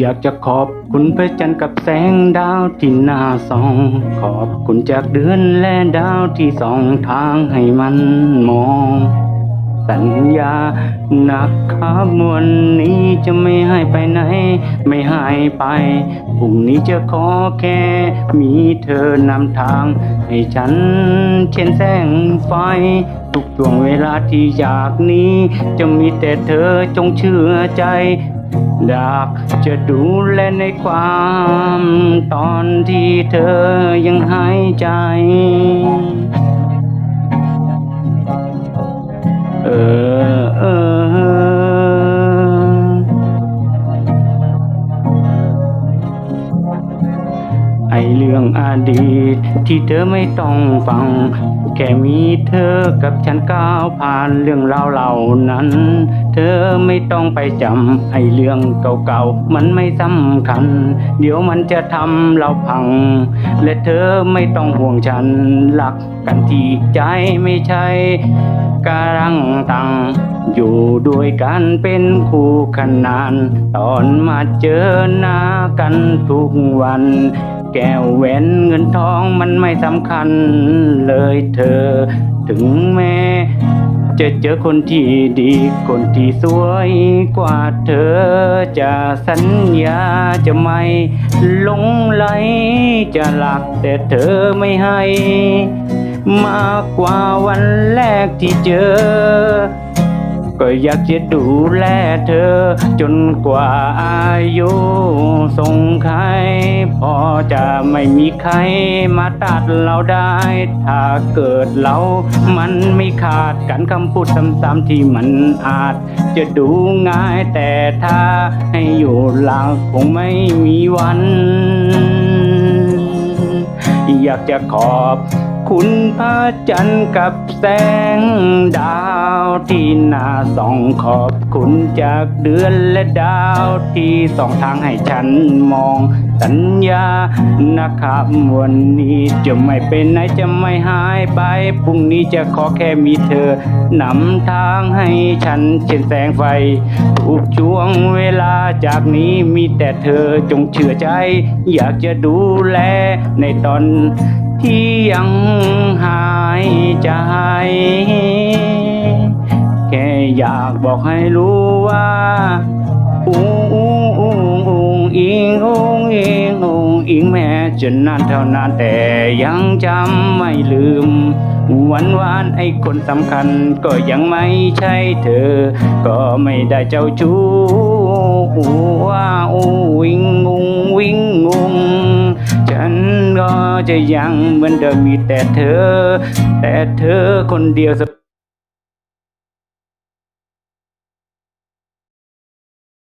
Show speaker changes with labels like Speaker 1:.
Speaker 1: อยากจะขอบคุณพระจันทร์กับแสงดาวที่น่าส่อง ขอบคุณจากเดือนและดาวที่ส่องทางให้มันมอง สัญญานะครับวันนี้จะไม่ให้ไปไหน ไม่ให้ไปพรุ่งนี้จะขอแค่มีเธอนำทาง ให้ฉันเช่นแสงไฟทุกช่วงเวลาที่อยากนี้ จะมีแต่เธอจงเชื่อใจ อยากจะดูแลในความตอนที่เธอยังหายใจ เออเออไอเรื่องอดีตที่เธอไม่ต้องฟัง ค่มีเธอกับฉันก้าวผ่านเรื่องราวเหล่านั้น เธอไม่ต้องไปจำไอเรื่องเก่าๆ มันไม่สำคัญ เดี๋ยวมันจะทำเราพัง และเธอไม่ต้องห่วงฉันรักกันที่ใจไม่ใช่การังตังอยู่ด้วยกันเป็นคู่ขนาน ตอนมาเจอหน้ากันทุกวัน แก้วแหวนเงินทองมันไม่สำคัญเลยเธอ ถึงแม้จะเจอคนที่ดีคนที่สวยกว่าเธอ จะสัญญาจะไม่หลงไหล จะหลักแต่เธอไม่ให้ มากกว่าวันแรกที่เจอ ก็อยากจะดูแลเธอ จนกว่าอายุส่งใครพอจะไม่มีใครมาตัดเราได้ ถ้าเกิดเรา มันไม่ขาดกันคำพูดซ้ำๆที่มันอาจ จะดูง่ายแต่ถ้าให้อยู่หลังคงไม่มีวัน อยากจะขอบ คุณพระจันทร์กับแสงดาวที่น่าส่องขอบคุณจากเดือนและดาวที่ส่องทางให้ฉันมองสัญญานะครับวันนี้จะไม่เป็นไหนจะไม่หายไปพรุ่งนี้จะขอแค่มีเธอนำทางให้ฉันเช่นแสงไฟทุกช่วงเวลาจากนี้มีแต่เธอจงเชื่อใจ อยากจะดูแลในตอน ที่ยังหายใจ แค่อยากบอกให้รู้ว่าอุ้งอุ้งอุ้งอุ้งอิงอุ้งอิงอุ้งอิงแม้จะนานเท่านานแต่ยังจำไม่ลืมวันวานไอ้คนสำคัญก็ยังไม่ใช่เธอ ก็ไม่ได้เจ้าชู้ว่าอูวิงงุงวิงงุง จะยังเหมือนเดิมมีแต่เธอ แต่เธอคนเดียว